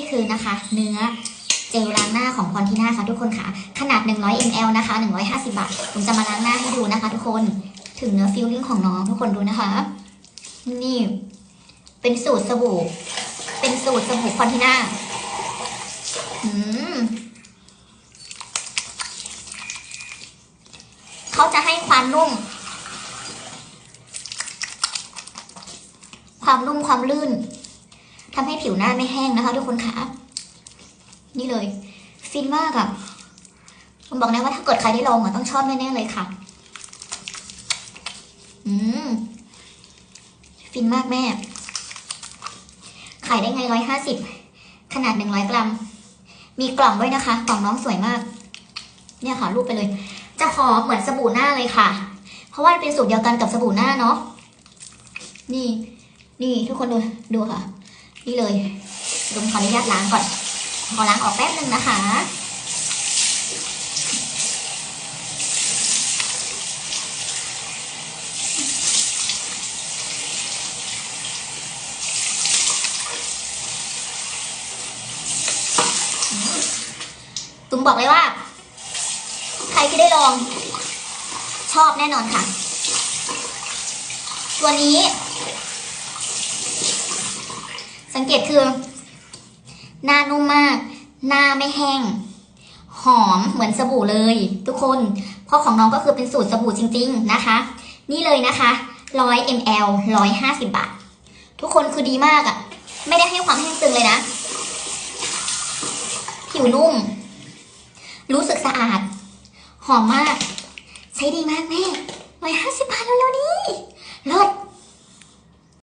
นี่คือนะคะเนื้อเจลล้างหน้าของพรทิน่าค่ะทุกคนค่ะ ขนาด 100 ml นะคะ 150 บาทผมจะมาล้างหน้าให้ดูนะคะ ทุกคนถึงเนื้อฟิลลิ่งของน้องทุกคนดูนะคะ นี่ เป็นสูตรสบู่ เป็นสูตรสบู่พรทิน่าอืมเขาจะให้ความนุ่ม ความนุ่มความลื่น ทำให้ผิวหน้าไม่แห้งนะคะ ทุกคนค่ะนี่เลย ฟินมากอะผมบอกนะว่าถ้าเกิดใครได้ลองอะต้องชอบแน่ๆเลยค่ะ อืมฟินมากแม่ ขายได้ไงร้อยห้าสิบขนาดหนึ่งร้อยกรัม มีกล่องด้วยนะคะ กล่องน้องสวยมาก เนี่ยค่ะรูปไปเลย จะหอมเหมือนสบู่หน้าเลยค่ะ เพราะว่าเป็นสูตรเดียวกันกับสบู่หน้าเนาะนี่ นี่ทุกคนดูดูค่ะ นี่เลยลุงขออนุญาตล้างก่อน ขอล้างออกแป๊บนึงนะคะ ตุ้มบอกเลยว่า ใครที่ได้ลอง ชอบแน่นอนค่ะ ตัวนี้ สังเกตคือ หน้านุ่มมาก หน้าไม่แห้ง หอมเหมือนสบู่เลย ทุกคน เพราะของน้องก็คือเป็นสูตรสบู่จริง ๆนะคะ นี่เลยนะคะ100 ml 150 บาท ทุกคนคือดีมากอะ่ะ ไม่ได้ให้ความแห้งตึงเลยนะ ผิวนุ่ม รู้สึกสะอาด หอมมาก ใช้ดีมากแม่150บาท